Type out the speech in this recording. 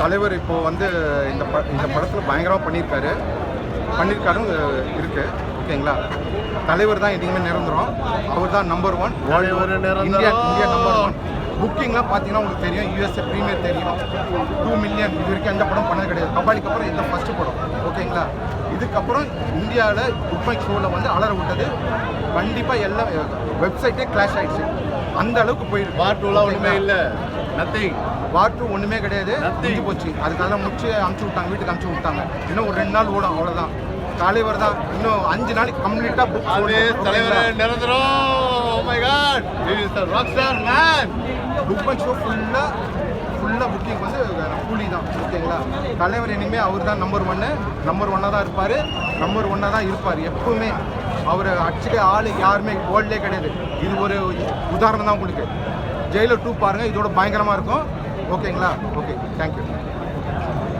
தலைவர் இப்போ வந்து இந்த ப இந்த படத்தில் பயங்கரமாக பண்ணியிருக்காரு. பண்ணியிருக்காரும் இருக்கு. ஓகேங்களா? தலைவர் தான் இனிமேல் நிரந்தரம். அவர் தான் நம்பர் ஒன் நிரந்தரம். இந்தியா இந்தியா நம்பர் ஒன் புக்கிங்லாம் பார்த்தீங்கன்னா உங்களுக்கு தெரியும் யூஎஸ்ஏ ப்ரீமியர் தெரியும். டூ மில்லியன் இது வரைக்கும் எந்த படம் பண்ணது கிடையாது. கபாலிக்கு அப்புறம் இந்த ஃபர்ஸ்ட் படம். ஓகேங்களா இதுக்கப்புறம் இந்தியாவில் புக் மை ஷோவில் வந்து அலற விட்டது. கண்டிப்பாக எல்லா வெப்சைட்டே கிளாஷ் ஆயிடுச்சு. அந்த அளவுக்கு போயிருக்கு. பார்ட் டூலாம் ஒன்றுமே இல்லை. நத்திங் வார் டூ ஒன்றுமே கிடையாது. முடிஞ்சு போச்சு. அதுக்காக முடிச்சு அமுச்சு விட்டாங்க. வீட்டுக்கு அமுச்சு விட்டாங்க. இன்னும் ஒரு ரெண்டு நாள் ஓடும். அவ்வளோதான் தலைவர் தான். இன்னும் அஞ்சு நாளைக்கு கம்ப்ளீட்டாக புக் தலைவர் நிரந்தரம். My God is the rock star man book பண்ண ஷோ ஃபுல்லாக ஃபுல்லாக புக்கிங் வந்து கூலி தான் ஓகேங்களா தலைவர் இனிமேல் அவர் தான் நம்பர் ஒன்று நம்பர் ஒன்னாக தான் இருப்பார். நம்பர் ஒன்னாக தான் இருப்பார். எப்பவுமே அவர் அடிச்சுக்க ஆள் யாருமே வேர்ல்டே கிடையாது. இது ஒரு உதாரணம் தான் உங்களுக்கு. ஜெயிலர் டூ பாருங்கள் இதோட பயங்கரமாக இருக்கும். ஓகேங்களா ஓகே தேங்க்யூ